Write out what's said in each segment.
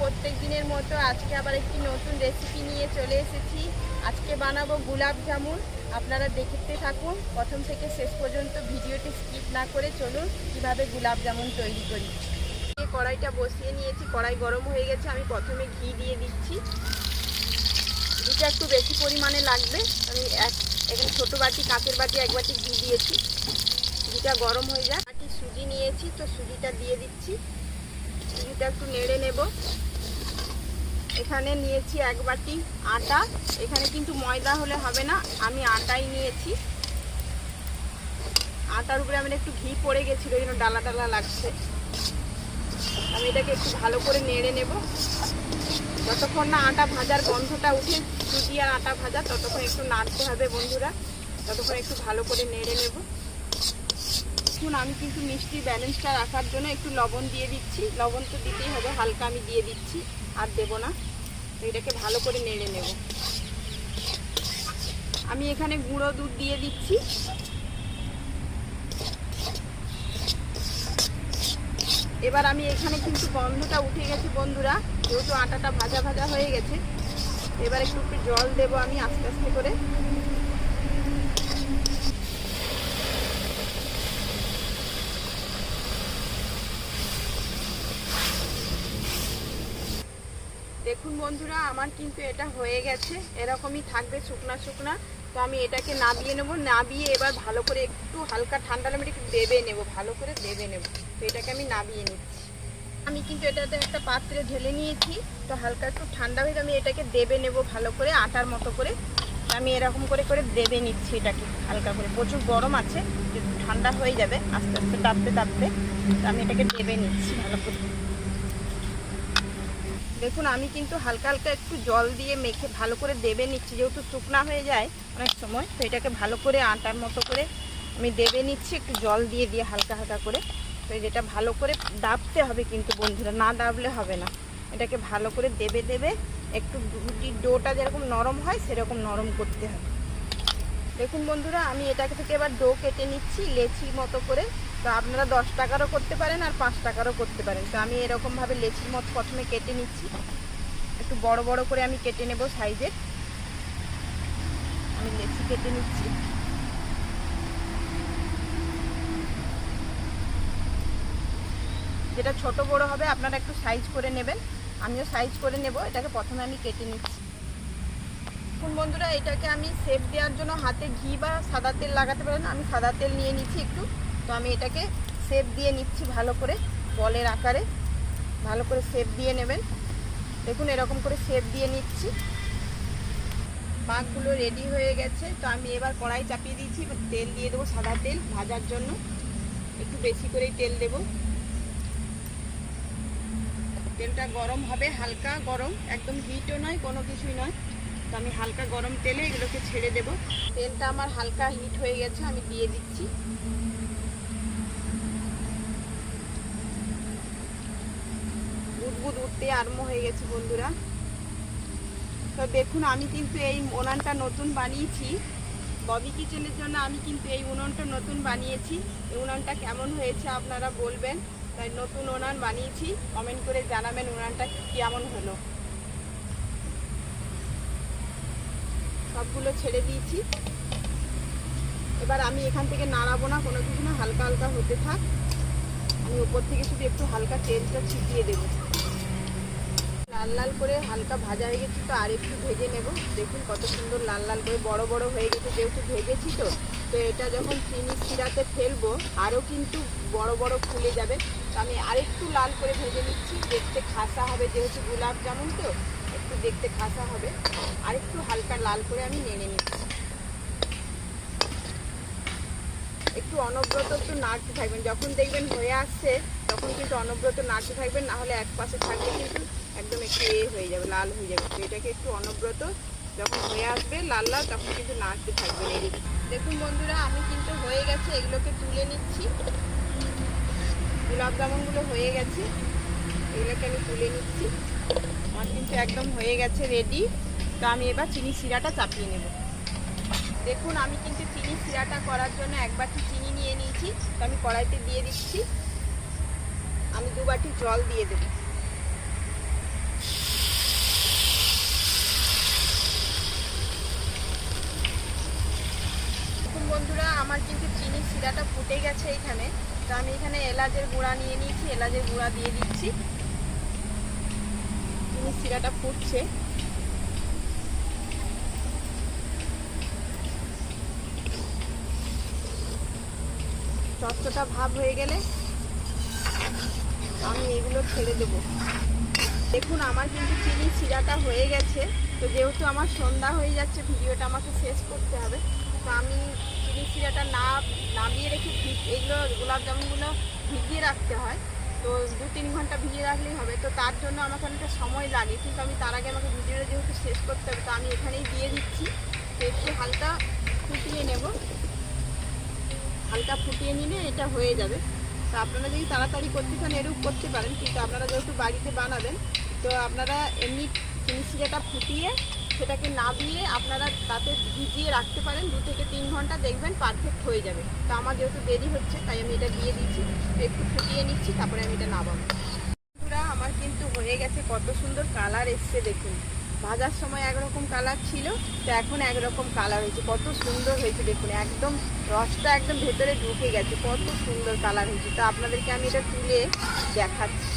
প্রত্যেক দিনের মতো আজকে আবার একটি নতুন রেসিপি নিয়ে চলে এসেছি। আজকে বানাবো গুলাব জামুন। আপনারা দেখতে থাকুন। প্রথম থেকে শেষ পর্যন্ত ভিডিওটি স্কিপ না করে চলুন, কীভাবে গুলাব জামুন তৈরি করি। কড়াইটা বসিয়ে নিয়েছি। কড়াই গরম হয়ে গেছে। আমি প্রথমে ঘি দিয়ে দিচ্ছি। ঘিটা একটু বেশি পরিমাণে লাগবে। আমি এক, এখানে ছোটো বাটি, কাঁচের বাটি এক বাটি ঘি দিয়েছি। ঘিটা গরম হয়ে যায় বাটি সুজি নিয়েছি, তো সুজিটা দিয়ে দিচ্ছি। সুজিটা একটু নেড়ে নেব। এখানে নিয়েছি এক বাটি আটা। এখানে কিন্তু ময়দা হলে হবে না, আমি আটাই নিয়েছি। আটার উপরে আমার একটু ঘি পড়ে গেছিল জন্য ডালা ডালা লাগছে। আমি এটাকে একটু ভালো করে নেড়ে নেব। যতক্ষণ না আটা ভাজার গন্ধটা উঠে সুজি আর আটা ভাজা, ততক্ষণ একটু নাড়তে হবে বন্ধুরা। ততক্ষণ একটু ভালো করে নেড়ে নেব। এখন আমি কিন্তু মিষ্টি ব্যালেন্সটা রাখার জন্য একটু লবণ দিয়ে দিচ্ছি। লবণ তো দিতেই হবে, হালকা আমি দিয়ে দিচ্ছি, আর দেবো না। এটাকে ভালো করে নেড়ে নেব। আমি এখানে গুঁড়ো দুধ দিয়ে দিচ্ছি। এবার আমি এখানে কিন্তু গন্ধটা উঠে গেছে, বন্ধুরা। যেহেতু আটাটা ভাজা ভাজা হয়ে গেছে, এবার একটু একটু জল দেবো আমি আস্তে আস্তে করে। দেখুন বন্ধুরা, আমার কিন্তু এটা হয়ে গেছে। এরকমই থাকবে শুকনা শুকনা। তো আমি এটাকে নাবিয়ে নেব। নাবিয়ে এবার ভালো করে একটু হালকা ঠান্ডা লাগবে একটু দেবে নেব, ভালো করে দেবে নেব। তো এটাকে আমি নাবিয়ে নিচ্ছি। আমি কিন্তু এটাতে একটা পাত্রে ঢেলে নিয়েছি। তো হালকা একটু ঠান্ডা হয়ে আমি এটাকে দেবে নেব ভালো করে, আটার মতো করে। আমি এরকম করে করে দেবে নিচ্ছি এটাকে হালকা করে। প্রচুর গরম আছে ঠান্ডা হয়ে যাবে আস্তে আস্তে দাবতে দাবতে তো আমি এটাকে দেবে নিচ্ছি ভালো করে। দেখুন, আমি কিন্তু হালকা হালকা একটু জল দিয়ে মেখে ভালো করে দেবে নিচ্ছি। যেহেতু শুকনা হয়ে যায় অনেক সময়, তো এটাকে ভালো করে আটার মতো করে আমি দেবে নিচ্ছি, একটু জল দিয়ে দিয়ে হালকা হালকা করে। তো যেটা ভালো করে দাবতে হবে কিন্তু বন্ধুরা, না দাবলে হবে না। এটাকে ভালো করে দেবে দেবে, একটু রুটির ডোটা যেরকম নরম হয়, সেরকম নরম করতে হবে। দেখুন বন্ধুরা, আমি এটাকে থেকে এবার ডো কেটে নিচ্ছি, লেচির মতো করে। তো আপনারা দশ টাকারও করতে পারেন আর পাঁচ টাকারও করতে পারেন। তো আমি এরকমভাবে লেচির মতো প্রথমে কেটে নিচ্ছি। একটু বড় বড় করে আমি কেটে নেব সাইজের। আমি লেচি কেটে নিচ্ছি। যেটা ছোট বড় হবে, আপনারা একটু সাইজ করে নেবেন। আমিও সাইজ করে নেব, এটাকে প্রথমে আমি কেটে নিচ্ছি। এখন বন্ধুরা, এটাকে আমি সেপ দেওয়ার জন্য হাতে ঘি বা সাদা তেল লাগাতে পারেন। আমি সাদা তেল নিয়ে নিচ্ছি একটু। তো আমি এটাকে সেপ দিয়ে নিচ্ছি ভালো করে, বলের আকারে। ভালো করে সেপ দিয়ে নেবেন। দেখুন, এরকম করে সেপ দিয়ে নিচ্ছি। পাকগুলো রেডি হয়ে গেছে। তো আমি এবার কড়াই চাপিয়ে দিয়েছি। তেল দিয়ে দেবো সাদা তেল ভাজার জন্য। একটু বেশি করেই তেল দেবো। তেলটা গরম হবে, হালকা গরম। একদম হিটও নয়, কোনো কিছুই নয়। তো আমি হালকা গরম তেলে এগুলোকে ছেড়ে দেব। তেলটা আমার হালকা হিট হয়ে গেছে, আমি দিয়ে দিচ্ছি। বুদবুদ উঠতে আরম্ভ হয়ে গেছে বন্ধুরা। তো দেখুন, আমি কিন্তু এই উনানটা নতুন বানিয়েছি। ববি কিচেনের জন্য আমি কিন্তু এই উনুনটা নতুন বানিয়েছি। এই উনানটা কেমন হয়েছে আপনারা বলবেন। তাই নতুন উনান বানিয়েছি। কমেন্ট করে জানাবেন উনানটা কেমন হলো। সবগুলো ছেড়ে দিয়েছি। এবার আমি এখান থেকে নাড়াবো না, কোনো কিছু না, হালকা হালকা হতে থাক। আমি উপর থেকে শুধু একটু হালকা তেলটা ছিটিয়ে দেবো। লাল লাল করে হালকা ভাজা হয়ে গেছে তো, আর একটু ভেজে নেব। দেখুন কত সুন্দর লাল লাল করে বড় বড় হয়ে গেছে, যেহেতু ভেজেছি তো তো এটা যখন চিনি শিরাতে ফেলব, আরও কিন্তু বড় বড় ফুলে যাবে। তো আমি আরেকটু লাল করে ভেজে নিচ্ছি, দেখতে খাসা হবে যেহেতু গোলাপ জামুন তো, একটু দেখতে খাসা হবে। আরেকটু হালকা লাল করে আমি নেড়ে নিচ্ছি। একটু অনব্রত একটু নাড়তে থাকবেন, যখন দেখবেন হয়ে আসছে, তখন কিন্তু অনব্রত নাড়তে থাকবেন, না হলে এক পাশে থাকলে কিন্তু একদম একটু এ হয়ে যাবে, লাল হয়ে যাবে। তো এটাকে একটু অনব্রত যখন হয়ে আসবে, লাল লাল, তখন কিন্তু নাড়তে থাকবে দেখুন বন্ধুরা, আমি কিন্তু হয়ে গেছে, এগুলোকে তুলে নিচ্ছি। গোলাপ জামুনগুলো হয়ে গেছে, এগুলোকে আমি তুলে নিচ্ছি। আমার কিন্তু একদম হয়ে গেছে রেডি তো আমি এবার চিনি শিরাটা চাপিয়ে নেব। দেখুন, আমি কিন্তু চিনি শিরাটা করার জন্য এক বাটি চিনি নিয়ে নিয়েছি। তো আমি কড়াইতে দিয়ে দিচ্ছি। আমি দু বাটি জল দিয়ে দেবো। ফুটছে এখানে। তো আমি এখানে এলাচের গুঁড়া নিয়ে নিয়েছি, এলাচের গুঁড়া দিয়ে দিচ্ছি। চিনি শিরাটা ফুটছে। চচ্চটা ভাব হয়ে গেলে আমি এগুলো ছেড়ে দেবো। দেখুন, আমার কিন্তু চিনি শিরাটা হয়ে গেছে। তো যেহেতু আমার সন্ধ্যা হয়ে যাচ্ছে, ভিডিওটা আমাকে শেষ করতে হবে। তো আমি চিনি শিরাটা না নামিয়ে রেখে এইগুলো গোলাপ জামুনগুলো ভিজিয়ে রাখতে হয়, তো দু তিন ঘণ্টা ভিজিয়ে রাখলেই হবে। তো তার জন্য আমাকে অনেকটা সময় লাগে, কিন্তু আমি তার আগে আমাকে ভিডিওটা যেহেতু শেষ করতে হবে, তো আমি এখানেই দিয়ে দিচ্ছি। তো একটু হালকা ফুটিয়ে নেব। হালকা ফুটিয়ে নিলে এটা হয়ে যাবে। তো আপনারা যদি তাড়াতাড়ি করতে চান এরূপ করতে পারেন, কিন্তু আপনারা যেহেতু বাড়িতে বানাবেন, তো আপনারা এমনি চিনি ফুটিয়ে সেটাকে নামিয়ে আপনারা তাতে ভিজিয়ে রাখতে পারেন। দু থেকে তিন ঘণ্টা দেখবেন পারফেক্ট হয়ে যাবে। তো আমার যেহেতু দেরি হচ্ছে, তাই আমি এটা দিয়ে দিচ্ছি। একটু ফুটিয়ে নিচ্ছি, তারপরে আমি এটা বন্ধুরা, আমার কিন্তু হয়ে গেছে কত সুন্দর কালার এসছে, দেখুন। ভাজার সময় একরকম কালার ছিল, তো এখন একরকম কালার হয়েছে। কত সুন্দর হয়েছে, দেখুন। একদম রসটা একদম ভেতরে ঢুকে গেছে। কত সুন্দর কালার হয়েছে। তো আপনাদেরকে আমি এটা তুলে দেখাচ্ছি।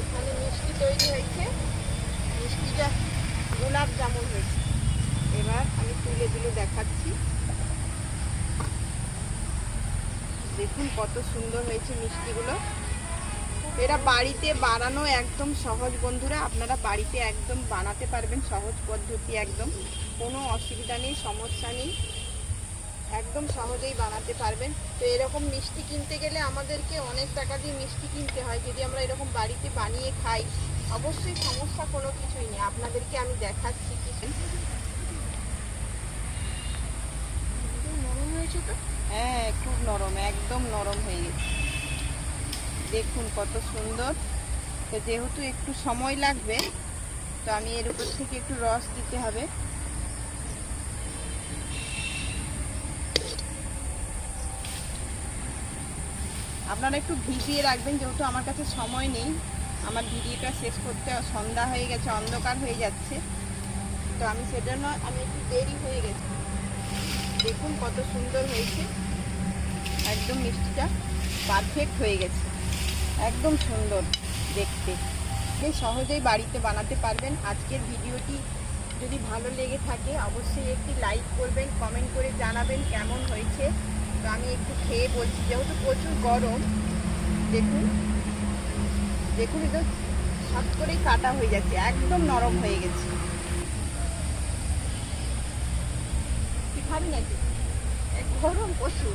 এখানে মিষ্টি তৈরি হয়েছে। মিষ্টিটা গোলাপ জামুন হয়েছে। এবার আমি তুলে তুলে দেখাচ্ছি। দেখুন কত সুন্দর হয়েছে মিষ্টিগুলো। এরা বাড়িতে বানানো একদম সহজ, বন্ধুরা। আপনারা বাড়িতে একদম বানাতে পারবেন সহজ পদ্ধতি একদম। কোনো অসুবিধা নেই, সমস্যা নেই। একদম সহজেই বানাতে পারবেন। তো এরকম মিষ্টি কিনতে গেলে আমাদেরকে অনেক টাকা দিয়ে মিষ্টি কিনতে হয়। যদি আমরা এরকম বাড়িতে বানিয়ে খাই অবশ্যই সমস্যা কোনো কিছুই নেই। আপনাদেরকে আমি দেখাচ্ছি কি নরম হয়েছে তো? হ্যাঁ খুব নরম, একদম নরম হয়ে গেছে। দেখুন কত সুন্দর। তো যেহেতু একটু সময় লাগবে, তো আমি এর উপর থেকে একটু রস দিতে হবে। আপনারা একটু ভিজিয়ে রাখবেন, যেহেতু আমার কাছে সময় নেই। আমার ভিডিওটা শেষ করতে সন্ধ্যা হয়ে গেছে, অন্ধকার হয়ে যাচ্ছে। তো আমি সেজন্য আমি একটু দেরি হয়ে গেছে। দেখুন কত সুন্দর হয়েছে। একদম মিষ্টিটা পারফেক্ট হয়ে গেছে। একদম সুন্দর দেখতে। বেশ সহজেই বাড়িতে বানাতে পারবেন। আজকের ভিডিওটি যদি ভালো লেগে থাকে, অবশ্যই একটি লাইক করবেন কমেন্ট করে জানাবেন কেমন হয়েছে। তো আমি একটু খেয়ে বলছি, যেহেতু প্রচুর গরম, দেখুন। দেখুন, এটা সব করেই কাটা হয়ে যাচ্ছে, একদম নরম হয়ে গেছে। খাবি নাকি? গরম প্রচুর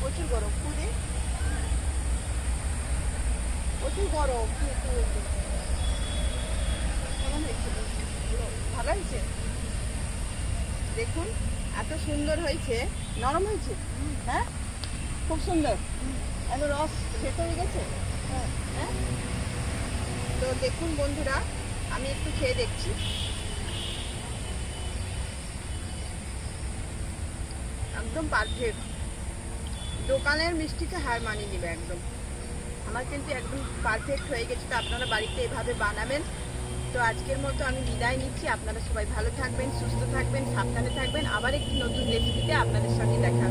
প্রচুর গরম খুদে প্রচুর গরম? কেমন ভালো হয়েছে? দেখুন, এত সুন্দর হয়েছে। নরম হয়েছে? হ্যাঁ? খুব সুন্দর। এত রস খেতে হয়ে গেছে? হ্যাঁ হ্যাঁ? তো দেখুন বন্ধুরা, আমি একটু খেয়ে দেখছি। একদম পারফেক্ট দোকানের মিষ্টিকে হার মানিয়ে নেবে একদম। আমার কিন্তু একদম পারফেক্ট হয়ে গেছে, তো আপনারা বাড়িতে এভাবে বানাবেন। তো আজকের মতো আমি বিদায় নিচ্ছি। আপনারা সবাই ভালো থাকবেন, সুস্থ থাকবেন, সাবধানে থাকবেন। আবার একটি নতুন রেসিপিতে আপনাদের সঙ্গে দেখা